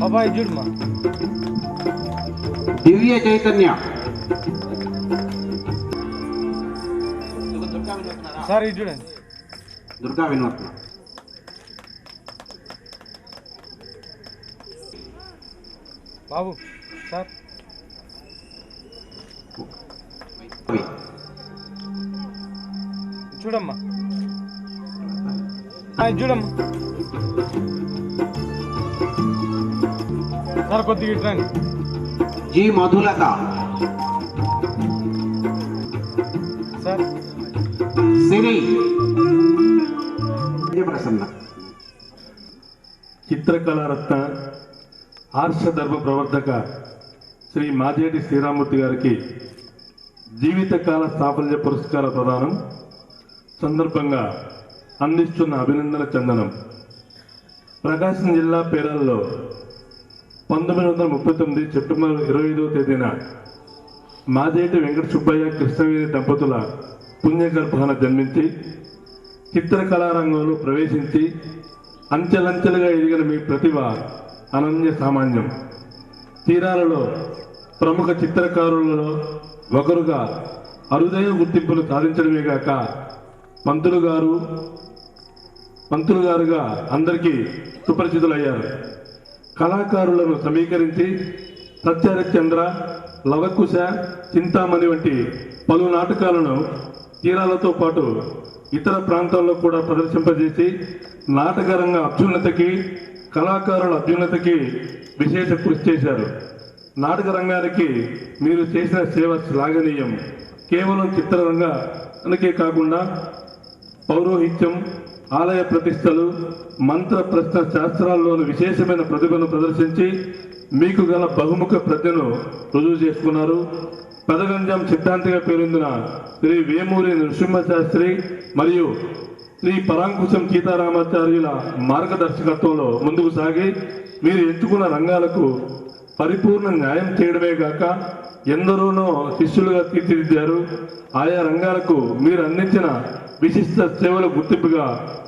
బాబాయ్ చూడమ్మా దివ్య చైతన్య సార్ ఇది చూడండి దుర్గా వినోత్న బాబు సార్ చూడమ్మా ఆ, ఇది చూడమ్మా. సార్ కొద్దిగా ఇటు రండి. జి మధులత. సార్. సిరి. ప్రసన్న చిత్రకళారత్న ఆర్ష ధర్మ ప్రవర్తక శ్రీ మాజేటి శ్రీరామూర్తి గారికి జీవితకాల సాఫల్య పురస్కార ప్రదానం. సందర్భంగా అందిస్తున్న అభినందన చందనం. ప్రకాశం జిల్లా పేరల్లో పంతొమ్మిది వందల ముప్పై తొమ్మిది సెప్టెంబర్ ఇరవై ఐదవ తేదీన మాదేటి వెంకట సుబ్బయ్య కృష్ణవేణి దంపతుల పుణ్యగర్భాన జన్మించి చిత్రకళారంగంలో ప్రవేశించి అంచెలంచెలుగా ఎదిగిన మీ ప్రతిభ అనన్య సామాన్యం. తీరాలలో ప్రముఖ చిత్రకారులలో ఒకరుగా అరుదైన గుర్తింపులు సాధించడమే కాక పంతులు గారు మంత్రులు గారుగా అందరికీ సుపరిచితులయ్యారు. కళాకారులను సమీకరించి సత్యహరిశ్చంద్ర లవకుశ చింతామణి వంటి పలు నాటకాలను తీరాలతో పాటు ఇతర ప్రాంతాల్లో కూడా ప్రదర్శింపజేసి నాటకరంగ అభ్యున్నతకి కళాకారుల అభ్యున్నతకి విశేష కృషి చేశారు. నాటక రంగానికి మీరు చేసిన సేవ శ్లాఘనీయం. కేవలం చిత్రరంగానికే కాకుండా పౌరోహిత్యం ఆలయ ప్రతిష్టలు మంత్ర ప్రశ్న శాస్త్రాల్లోని విశేషమైన ప్రతిభను ప్రదర్శించి మీకు గల బహుముఖ ప్రజ్ఞను రుజువు చేసుకున్నారు. పదగంజం సిద్ధాంతిగా పేరొందిన శ్రీ వేమూరి నృసింహశాస్త్రి మరియు శ్రీ పరాంకుశం సీతారామాచార్యుల మార్గదర్శకత్వంలో ముందుకు సాగి మీరు ఎంచుకున్న రంగాలకు పరిపూర్ణ న్యాయం చేయడమే కాక ఎందరోనో శిష్యులుగా తీర్చిదిద్దారు. ఆయా రంగాలకు మీరు అందించిన విశిష్ట సేవల గుర్తింపుగా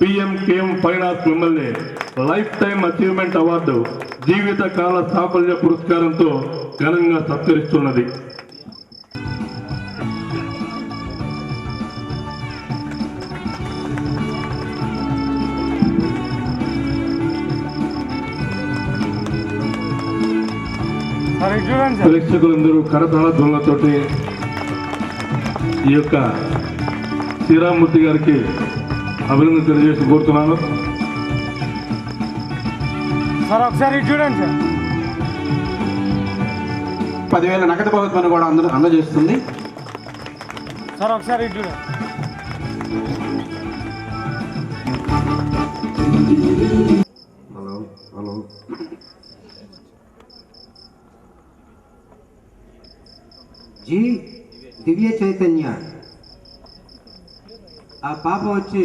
పిఎం కేఎం ఫైనాన్స్ మిమ్మల్ని లైఫ్ టైం అచీవ్మెంట్ అవార్డు జీవిత కాల సాఫల్య పురస్కారంతో ఘనంగా సత్కరిస్తున్నది. ప్రేక్షకులందరూ కరతాళ ధ్వనులతోటి ఈ యొక్క శ్రీరామూర్తి గారికి అభినందన తెలియజేసి కోరుతున్నాను. సార్ ఒకసారి చూడండి సార్. పదివేల నగదు బహుమతిని కూడా అంద అందజేస్తుంది. సార్ ఒకసారి చూడండి. Hello hello. G Divya Chaitanya. ఆ పాప వచ్చి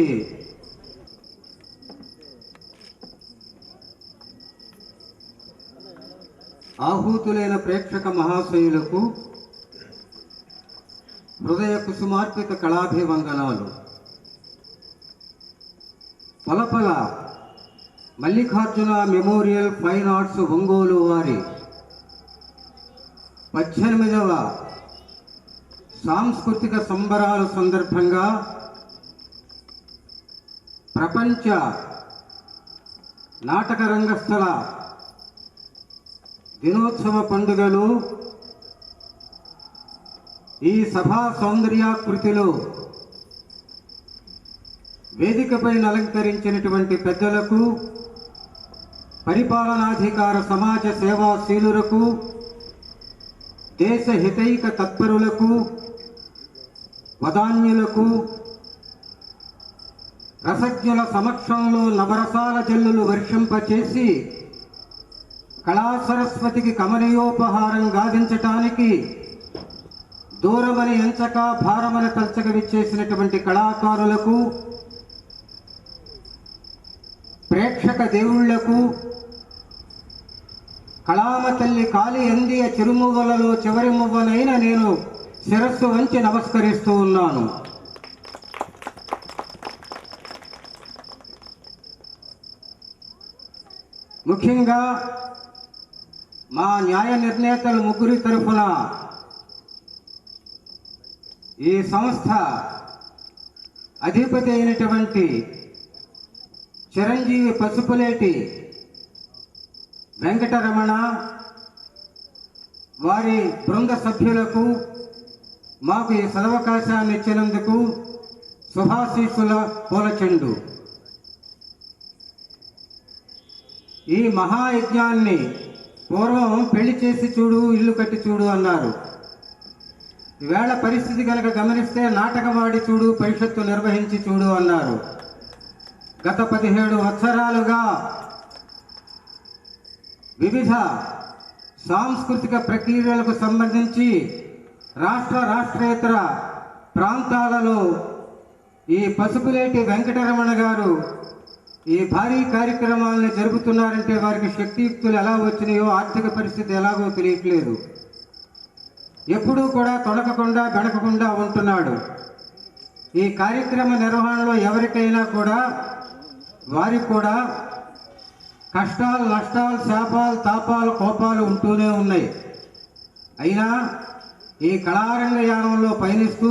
ఆహూతులైన ప్రేక్షక మహాశయులకు హృదయ కుసుమార్పిత కళాభివందనాలు. పలపల Mallikarjuna memorial fine arts Ongole వారి పద్దెనిమిదవ సాంస్కృతిక సంబరాల సందర్భంగా ప్రపంచ నాటక రంగస్థల దినోత్సవ పండుగలు ఈ సభా సౌందర్యాకృతిలో వేదికపై అలంకరించినటువంటి పెద్దలకు పరిపాలనాధికార సమాజ సేవాశీలులకు దేశ హితైక తత్పరులకు వదాన్యులకు రసజ్ఞుల సమక్షంలో నవరసాల జల్లులు వర్షింపచేసి కళా సరస్వతికి కమనీయోపహారం గావించటానికి దూరమని ఎంచక భారమని తల్చక విచ్చేసినటువంటి కళాకారులకు ప్రేక్షక దేవుళ్ళకు కళామ తల్లి కాలి అందియ చిరుమువ్వలలో చివరి మువ్వనైన నేను శిరస్సు వంచి నమస్కరిస్తూ ఉన్నాను. ముఖ్యంగా మా న్యాయ నిర్ణేతలు ముగ్గురి తరఫున ఈ సంస్థ అధిపతి అయినటువంటి చిరంజీవి పసుపులేటి వెంకటరమణ వారి బృంద సభ్యులకు మాకు ఈ సదవకాశాన్ని ఇచ్చినందుకు శుభాశీస్సుల పూలచెండు. ఈ మహాయజ్ఞాన్ని పూర్వం పెళ్ళి చేసి చూడు ఇల్లు కట్టి చూడు అన్నారు. ఈవేళ పరిస్థితి కనుక గమనిస్తే నాటకమాడి చూడు పరిషత్తు నిర్వహించి చూడు అన్నారు. గత పదిహేడు సంవత్సరాలుగా వివిధ సాంస్కృతిక ప్రక్రియలకు సంబంధించి రాష్ట్ర రాష్ట్రేతర ప్రాంతాలలో ఈ పసుపులేటి వెంకటరమణ గారు ఈ భారీ కార్యక్రమాలను జరుపుతున్నారంటే వారికి శక్తియుక్తులు ఎలా వచ్చినాయో ఆర్థిక పరిస్థితి ఎలాగో తెలియట్లేదు. ఎప్పుడూ కూడా తొడకకుండా గడకకుండా ఉంటున్నాడు. ఈ కార్యక్రమ నిర్వహణలో ఎవరికైనా కూడా వారికి కూడా కష్టాలు నష్టాలు శాపాలు తాపాలు కోపాలు ఉంటూనే ఉన్నాయి. అయినా ఈ కళారంగ యానంలో పయనిస్తూ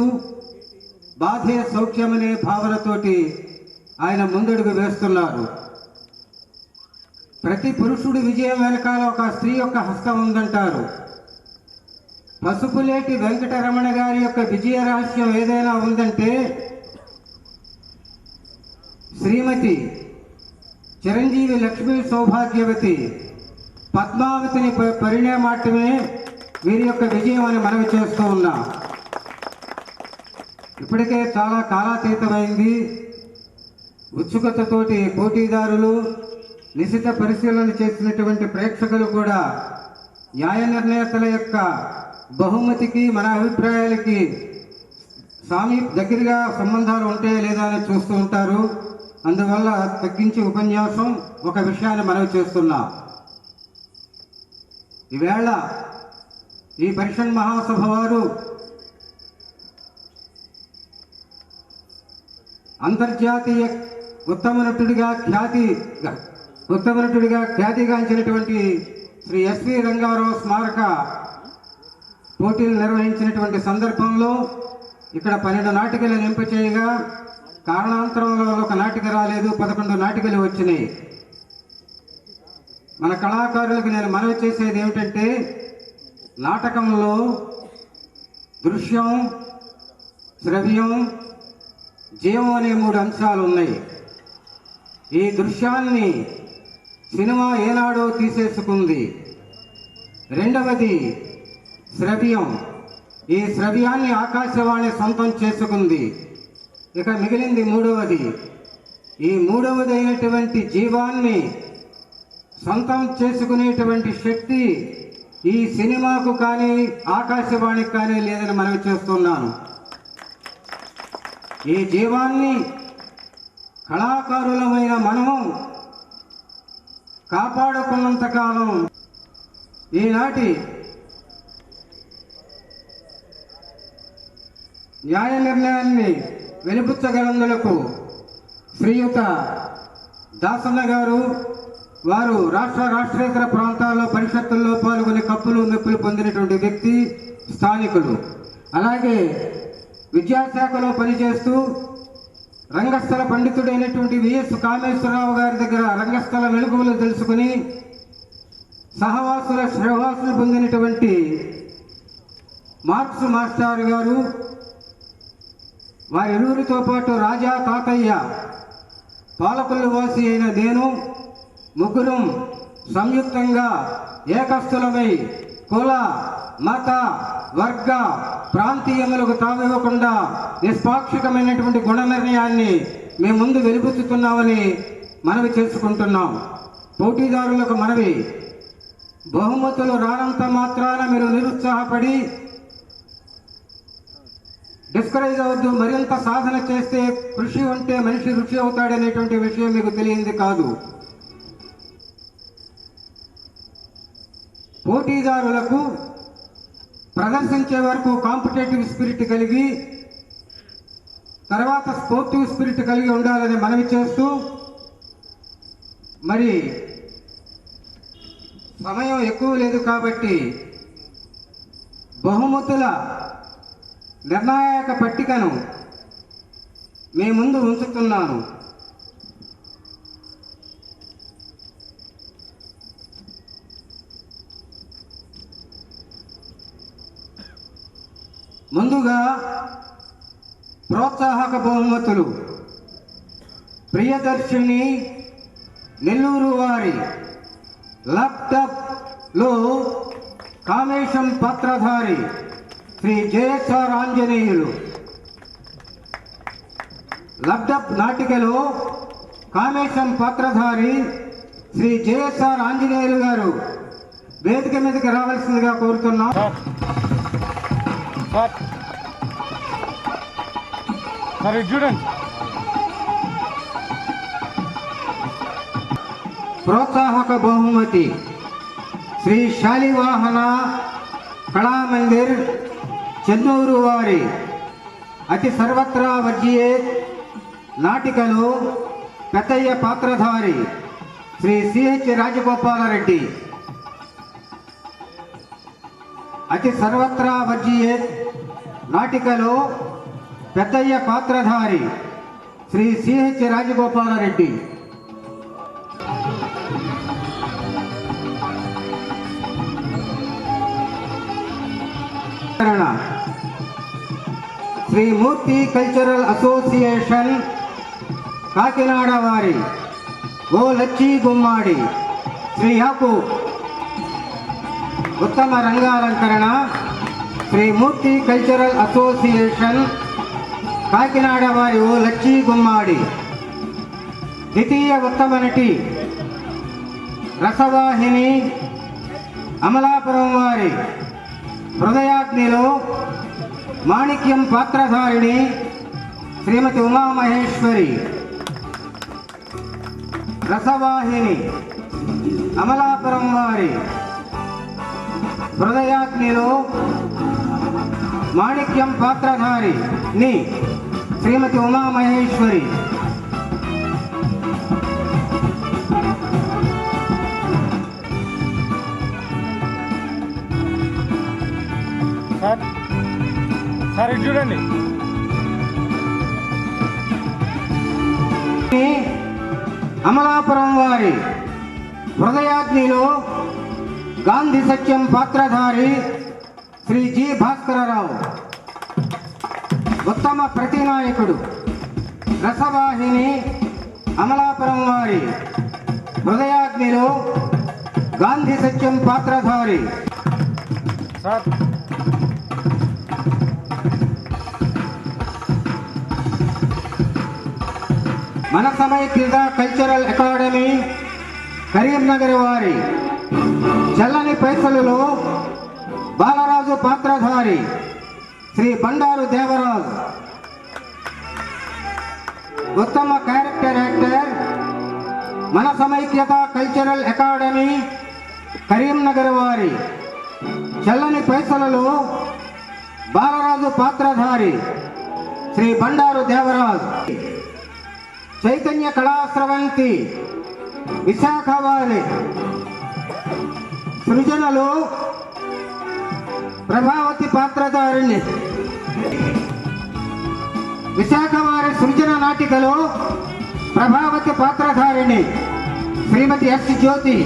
బాధే సౌఖ్యమనే భావనతోటి ఆయన ముందడుగు వేస్తున్నారు. ప్రతి పురుషుడి విజయం వెనకాల ఒక స్త్రీ యొక్క హస్తం ఉందంటారు. పసుపులేటి వెంకటరమణ గారి యొక్క విజయ రహస్యం ఏదైనా ఉందంటే శ్రీమతి చిరంజీవి లక్ష్మీ సౌభాగ్యవతి పద్మావతిని ప- పరిణామాటమే వీరి యొక్క విజయం అని మనవి చేస్తూ ఉన్నా. ఇప్పటికే చాలా కాలాతీతమైంది. ఉత్సుకతతోటి పోటీదారులు నిశిత పరిశీలన చేసినటువంటి ప్రేక్షకులు కూడా న్యాయ నిర్ణేతల యొక్క బహుమతికి మన అభిప్రాయాలకి సామీ దగ్గరగా సంబంధాలు ఉంటాయా లేదా అని చూస్తూ ఉంటారు. అందువల్ల తగ్గించి ఉపన్యాసం ఒక విషయాన్ని మనవి చేస్తున్నాం. ఈవేళ ఈ పరిషన్ మహాసభ వారు అంతర్జాతీయ ఉత్తమ నటుడిగా ఖ్యాతి ఉత్తమ నటుడిగా ఖ్యాతిగాంచినటువంటి శ్రీ ఎస్వి రంగారావు స్మారక పోటీలు నిర్వహించినటువంటి సందర్భంలో ఇక్కడ పన్నెండు నాటికలు నింప చేయగా కారణాంతరంలో ఒక నాటిక రాలేదు పదకొండు నాటికలు వచ్చినాయి. మన కళాకారులకు నేను మనవి చేసేది ఏమిటంటే నాటకంలో దృశ్యం శ్రవ్యం జీవం అనే మూడు అంశాలు ఉన్నాయి. ఈ దృశ్యాన్ని సినిమా ఏనాడో తీసేసుకుంది. రెండవది శ్రవ్యం. ఈ శ్రవ్యాన్ని ఆకాశవాణి సొంతం చేసుకుంది. ఇక మిగిలింది మూడవది. ఈ మూడవది అయినటువంటి జీవాన్ని సొంతం చేసుకునేటువంటి శక్తి ఈ సినిమాకు కానీ ఆకాశవాణికి కానీ లేదని మనవి చేస్తున్నాను. ఈ జీవాన్ని కళాకారులమైన మనము కాపాడుకున్నంత కాలం ఈనాటి న్యాయ నిర్ణయాన్ని వెలిపుచ్చగలందులకు శ్రీయుత దాసన్న గారు వారు రాష్ట్ర రాష్ట్రేతర ప్రాంతాల్లో పరిషత్తుల్లో పాల్గొని కప్పులు మెప్పులు పొందినటువంటి వ్యక్తి స్థానికులు అలాగే విద్యాశాఖలో పనిచేస్తూ రంగస్థల పండితుడైనటువంటి విఎస్ కామేశ్వరరావు గారి దగ్గర రంగస్థల వెలుగులు తెలుసుకుని సహవాసుల శ్రవాసులు పొందినటువంటి మార్క్స్ మాస్టర్ గారు వారిరువురితో పాటు రాజా తాతయ్య పాలకొల్లు వాసి అయిన నేను ముగ్గురం సంయుక్తంగా ఏకస్థులమై కుల మత వర్గ ప్రాంతీయములకు తావివ్వకుండా నిష్పాక్షికమైనటువంటి గుణ నిర్ణయాన్ని మేము ముందు వెలిపుచ్చుతున్నామని మనవి చేసుకుంటున్నాం. పోటీదారులకు మనవి బహుమతులు రానంత మాత్రాన మీరు నిరుత్సాహపడి డిస్కరేజ్ అవద్దు మరింత సాధన చేస్తే కృషి ఉంటే మనిషి రుచి అవుతాడనేటువంటి విషయం మీకు తెలియంది కాదు. పోటీదారులకు ప్రదర్శించే వరకు కాంపిటేటివ్ స్పిరిట్ కలిగి తర్వాత స్పోర్టివ్ స్పిరిట్ కలిగి ఉండాలని మనవి చేస్తూ మరి సమయం ఎక్కువ లేదు కాబట్టి బహుమతుల నిర్ణాయక పట్టికను మీ ముందు ఉంచుతున్నాను. ముందుగా ప్రోత్సాహక బహుమతులు. ప్రియదర్శిని నెల్లూరు వారి ల్యాప్టాప్లో కామేశం పాత్రధారి శ్రీ జేఎస్ఆర్ ఆంజనేయులు. లబ్ధప్ నాటికలో కామేశం పాత్రధారి శ్రీ జేఎస్ఆర్ ఆంజనేయులు గారు వేదిక మీదకి రావాల్సిందిగా కోరుతున్నాం. సార్. సార్ ఇది చూడండి. ప్రోత్సాహక బహుమతి శ్రీ శాలివాహన కళామందిర్ చెన్నూరు వారి అతి సర్వత్రా వర్జియే నాటికలో పెద్దయ్య పాత్రధారి శ్రీ సిహెచ్ రాజగోపాలరెడ్డి. అతి సర్వత్రా వర్జీయే నాటికలో పెద్దయ్య పాత్రధారి Shri CH Rajagopalareddy. Shri Murthy cultural association Kakinada వారి ఓ లచ్చి గుమ్మాడి శ్రీ యాకూబ్. ఉత్తమ రంగాలంకరణ శ్రీ మూర్తి కల్చరల్ అసోసియేషన్ కాకినాడ వారి ఓ లచ్చి గుమ్మాడి. ద్వితీయ ఉత్తమ నటి రసవాహిని అమలాపురం వారి హృదయాగ్నిలో మాణిక్యం పాత్రధారిణి శ్రీమతి ఉమామహేశ్వరి. రసవాహిని అమలాపురం వారి హృదయాగ్నిలో మాణిక్యం పాత్రధారి ని శ్రీమతి ఉమామహేశ్వరి. సార్ సార్ ఇటు చూడండి. అమలాపురం వారి హృదయాగ్నిలో గాంధీ సత్యం పాత్రధారి శ్రీ జి భాస్కరరావు. ఉత్తమ ప్రతినాయకుడు రసవాహిని అమలాపురం వారి హృదయాగ్నిలో గాంధీ సత్యం పాత్రధారి. సార్. మన సమైక్యత కల్చరల్ అకాడమీ కరీంనగర్ వారి చల్లని పైసలులో బాలరాజు పాత్రధారి శ్రీ బండారు దేవరాజు. ఉత్తమ క్యారెక్టర్ యాక్టర్ మన సమైక్యత కల్చరల్ అకాడమీ కరీంనగర్ వారి. చల్లని పైసలలో బాలరాజు పాత్రధారి శ్రీ బండారు దేవరాజు. చైతన్య కళాస్రవంతి విశాఖ వారి. సృజనలో ప్రభావతి పాత్రధారిణి. విశాఖ వారి సృజన నాటికలో ప్రభావతి పాత్రధారిణి. శ్రీమతి ఎస్ జ్యోతి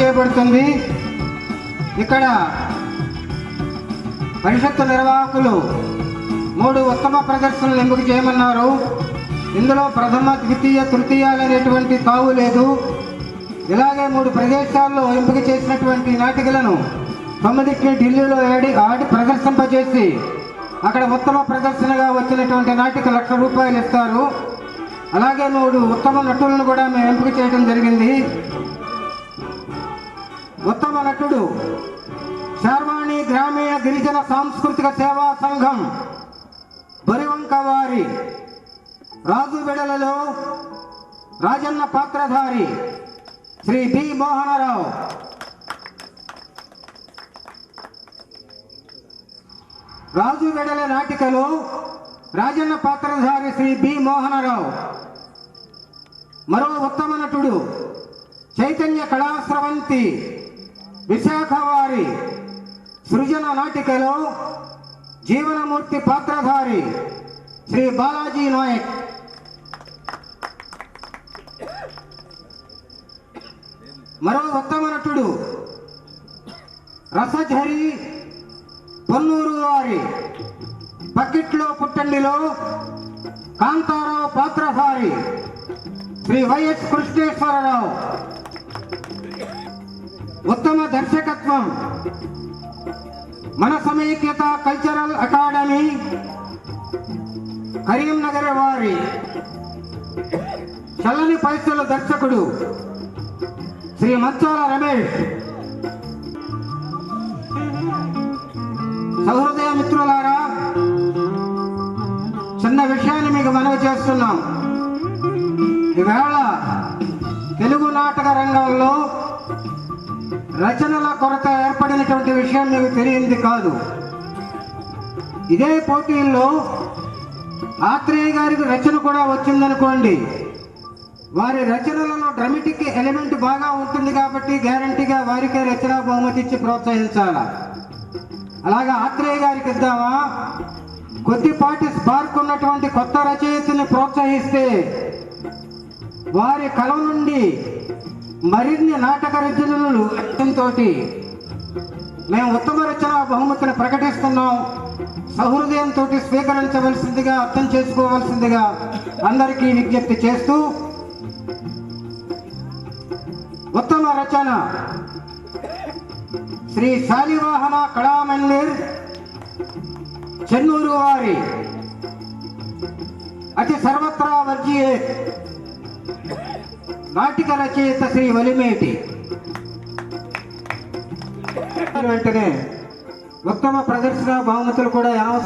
చేయబడుతుంది. ఇక్కడ పరిషత్తు నిర్వాహకులు మూడు ఉత్తమ ప్రదర్శనలు ఎంపిక చేయమన్నారు? ఇందులో ప్రథమ ద్వితీయ తృతీయాలు అనేటువంటి తావు లేదు. ఇలాగే మూడు ప్రదేశాల్లో ఎంపిక చేసినటువంటి నాటికలను తొమ్మిదికి ఢిల్లీలో ఆడి ఆడి ప్రదర్శింపజేసి అక్కడ ఉత్తమ ప్రదర్శనగా వచ్చినటువంటి నాటిక లక్ష రూపాయలు ఇస్తారు. అలాగే మూడు ఉత్తమ నటులను కూడా మేము ఎంపిక చేయడం జరిగింది. ఉత్తమ నటుడు శార్వాణి గ్రామీణ గిరిజన సాంస్కృతిక సేవా సంఘం బరివంక వారి రాజు బిడలలో రాజన్న పాత్రధారి శ్రీ బి మోహనరావు. రాజు వెడల నాటికలో రాజన్న పాత్రధారి శ్రీ బి మోహనరావు. మరో ఉత్తమ నటుడు చైతన్య కళాశ్రవంతి విశాఖ వారి సృజన నాటికలో జీవనమూర్తి పాత్రధారి శ్రీ బాలాజీ నాయక్. మరో ఉత్తమ నటుడు రసజరి పొన్నూరు వారి పక్కిట్లో పుట్టండిలో కాంతారావు పాత్రధారి శ్రీ వైఎస్ కృష్ణేశ్వరరావు. ఉత్తమ దర్శకత్వం. మన సమైక్యత కల్చరల్ అకాడమీ కరీంనగర్ వారి చల్లని పైసల దర్శకుడు. శ్రీ మచ్చాల రమేష్. సహృదయ మిత్రులారా చిన్న విషయాన్ని మీకు మనవి చేస్తున్నాం. ఈవేళ తెలుగు నాటక రంగంలో రచనల కొరత ఏర్పడినటువంటి విషయం మీకు తెలియంది కాదు. ఇదే పోటీల్లో ఆత్రేయ గారికి రచన కూడా వచ్చిందనుకోండి. వారి రచనలలో డ్రమటిక్ ఎలిమెంట్ బాగా ఉంటుంది కాబట్టి గ్యారంటీగా వారికే రచన బహుమతి ఇచ్చి ప్రోత్సహించాల? అలాగా ఆత్రేయ గారికి ఇద్దామా? కొద్దిపాటి స్పార్క్ ఉన్నటువంటి కొత్త రచయితని ప్రోత్సహిస్తే వారి కల నుండి మరిన్ని నాటక రచనలు తోటి మేము ఉత్తమ రచన బహుమతిని ప్రకటిస్తున్నాం. సహృదయంతో స్వీకరించవలసిందిగా అర్థం చేసుకోవలసిందిగా అందరికీ విజ్ఞప్తి చేస్తూ ఉత్తమ రచన. శ్రీ శాలివాహన కళామందిర్ చెన్నూరు వారి. అతి సర్వత్రా వర్జీయే. నాటిక రచయిత శ్రీ వలిమేటి. వెంటనే ఉత్తమ ప్రదర్శన బహుమతులు కూడా